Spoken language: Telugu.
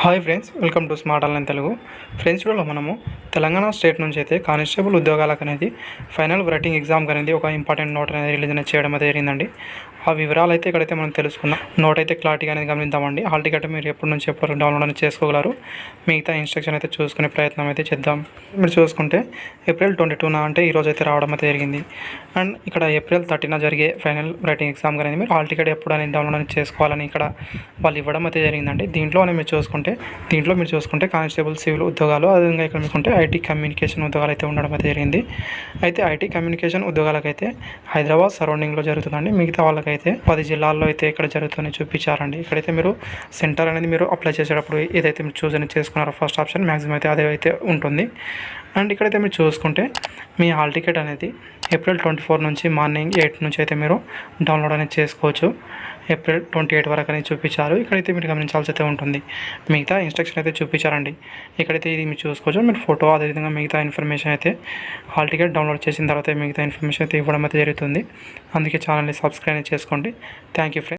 Hi friends welcome to smart online Telugu. Friends కూడా మనము తెలంగాణ స్టేట్ నుంచి అయితే కానిస్టేబుల్ ఉద్యోగాలకు అనేది ఫైనల్ రైటింగ్ ఎగ్జామ్ అనేది ఒక ఇంపార్టెంట్ నోట్ అనేది రిలీజ్ అనేది చేయడం అయితే జరిగిందండి. ఆ వివరాలు అయితే ఇక్కడైతే మనం తెలుసుకుందాం. నోట్ అయితే క్లారిటీగా అనేది గమనిద్దామండి. హాల్ టికెట్ మీరు ఎప్పటి నుంచి ఎప్పటి వరకు డౌన్లోడ్ అనేది చేసుకోగలరు? మిగతా ఇన్స్ట్రక్షన్ అయితే చూసుకునే ప్రయత్నం అయితే చేద్దాం. మీరు చూసుకుంటే ఏప్రిల్ ట్వంటీ టూన అంటే ఈరోజు అయితే రావడం అయితే జరిగింది. అండ్ ఇక్కడ ఏప్రిల్ థర్టీన జరిగే ఫైనల్ రైటింగ్ ఎగ్జామ్ అనేది మీరు హాల్ టికెట్ ఎప్పుడు అనేది డౌన్లోడ్ అనేది చేసుకోవాలని ఇక్కడ వాళ్ళు ఇవ్వడం అయితే జరిగిందండి. దీంట్లోనే మీరు చూసుకుంటే దీంట్లో మీరు చూసుకుంటే కానిస్టేబుల్ సివిల్ ఉద్యోగాలు అదేవిధంగా ఇక్కడ మీకుంటే ఐటీ కమ్యూనికేషన్ ఉద్యోగాలు అయితే ఉండడం అయితే జరిగింది. అయితే ఐటీ కమ్యూనికేషన్ ఉద్యోగాలకైతే హైదరాబాద్ సరౌండింగ్లో జరుగుతుందండి. మిగతా వాళ్ళకైతే పది జిల్లాల్లో అయితే ఇక్కడ జరుగుతుందని చూపించారండి. ఇక్కడైతే మీరు సెంటర్ అనేది మీరు అప్లై చేసేటప్పుడు ఏదైతే మీరు చూస్ అనేది చేసుకున్నారో ఫస్ట్ ఆప్షన్ మ్యాక్సిమం అయితే అదే అయితే ఉంటుంది. అండ్ ఇక్కడైతే మీరు చూసుకుంటే మీ హాల్ టికెట్ అనేది ఏప్రిల్ ట్వంటీ ఫోర్ నుంచి మార్నింగ్ ఎయిట్ నుంచి అయితే మీరు డౌన్లోడ్ అనేది చేసుకోవచ్చు. ఏప్రిల్ ట్వంటీ ఎయిట్ వరకు అనేది చూపించారు. ఇక్కడైతే మీరు గమనించాల్సి అయితే ఉంటుంది. మిగతా ఇన్స్ట్రక్షన్ అయితే చూపించారండి. ఇక్కడైతే ఇది మీరు చూసుకోవచ్చు. మీరు ఫోటో అదేవిధంగా మిగతా ఇన్ఫర్మేషన్ అయితే హాల్ టికెట్ డౌన్లోడ్ చేసిన తర్వాత మిగతా ఇన్ఫర్మేషన్ అయితే ఇవ్వడం అయితే జరుగుతుంది. అందుకే ఛానల్ని సబ్స్క్రైబ్ చేసుకోండి. Thank you friends.